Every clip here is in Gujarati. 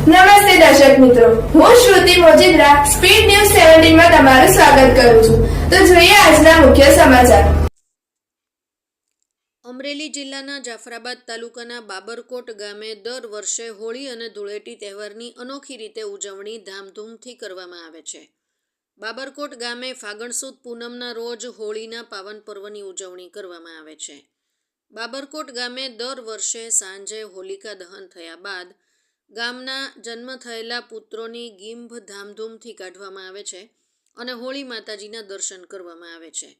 નમસ્તે દર્શક મિત્રો. હું શ્રુતિ મોજીદ્રા, સ્પીડ ન્યૂઝ સેવન્ટીનમાં તમારું સ્વાગત કરું છું. તો જોઈએ આજના મુખ્ય સમાચાર. અમરેલી જિલ્લાના જાફરાબાદ તાલુકાના બાબરકોટ ગામે દર વર્ષે હોળી અને ધૂળેટી તહેવારની અનોખી રીતે ઉજવણી ધામધૂમથી કરવામાં આવે છે. બાબરકોટ ગામે ફાગણ સુદ પૂનમના રોજ હોળીના પાવન પર્વની ઉજવણી કરવામાં આવે છે. બાબરકોટ ગામે દર વર્ષે સાંજે હોલિકા દહન થયા બાદ ગામના જન્મ થયેલા પુત્રોની ગીંભ ધામધૂમથી કાઢવામાં આવે છે અને હોળી માતાજીના દર્શન કરવામાં આવે છે.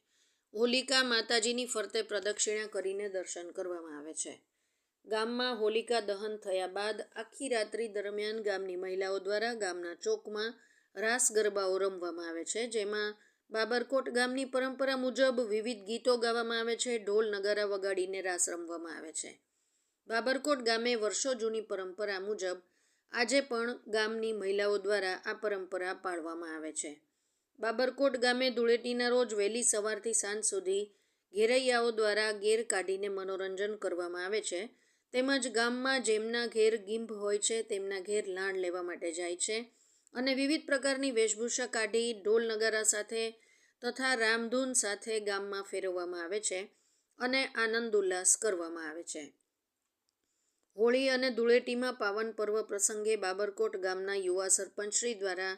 હોલિકા માતાજીની ફરતે પ્રદક્ષિણા કરીને દર્શન કરવામાં આવે છે. ગામમાં હોલિકા દહન થયા બાદ આખી રાત્રિ દરમિયાન ગામની મહિલાઓ દ્વારા ગામના ચોકમાં રાસ ગરબાઓ રમવામાં આવે છે, જેમાં બાબરકોટ ગામની પરંપરા મુજબ વિવિધ ગીતો ગાવામાં આવે છે, ઢોલ નગારા વગાડીને રાસ રમવામાં આવે છે. બાબરકોટ ગામે વર્ષો જૂની પરંપરા મુજબ આજે પણ ગામની મહિલાઓ દ્વારા આ પરંપરા પાળવામાં આવે છે. બાબરકોટ ગામે ધૂળેટીના રોજ વહેલી સવારથી સાંજ સુધી ઘેરૈયાઓ દ્વારા ઘેર કાઢીને મનોરંજન કરવામાં આવે છે. તેમજ ગામમાં જેમના ઘેર ગીંભ હોય છે, તેમના ઘેર લાણ લેવા માટે જાય છે અને વિવિધ પ્રકારની વેશભૂષા કાઢી ઢોલ નગારા સાથે તથા રામધૂન સાથે ગામમાં ફેરવવામાં આવે છે અને આનંદ ઉલ્લાસ કરવામાં આવે છે. હોળી અને ધૂળેટીમાં પાવન પર્વ પ્રસંગે બાબરકોટ ગામના યુવા સરપંચશ્રી દ્વારા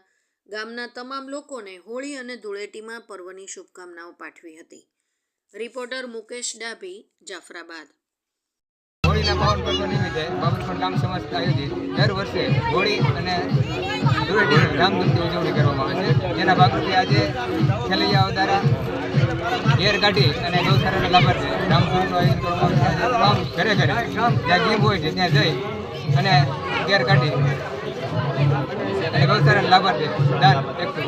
ગામના તમામ લોકોને હોળી અને ધૂળેટીમાં પર્વની શુભકામનાઓ પાઠવી હતી. રિપોર્ટર મુકેશ ડાભી, જાફરાબાદ. હોળીના પાવન પર્વ નિમિત્તે બાબરકોટ ગામ સમાજ આયોજિત દર વર્ષે હોળી અને ધૂળેટીની ધામધૂમથી ઉજવણી કરવામાં આવે છે. જેના ભાગરૂપે આજે ખેલૈયાઓ દ્વારા ઘેર કાઢી અને ગૌશાળાના લાભાર્થે છે. આજે ઘરે ઘરે, જ્યાં ગીમ હોય છે, ત્યાં જઈ અને ઘેર કાઢી. અને ગૌશાળાના લાભાર્થે દાન એકઠું.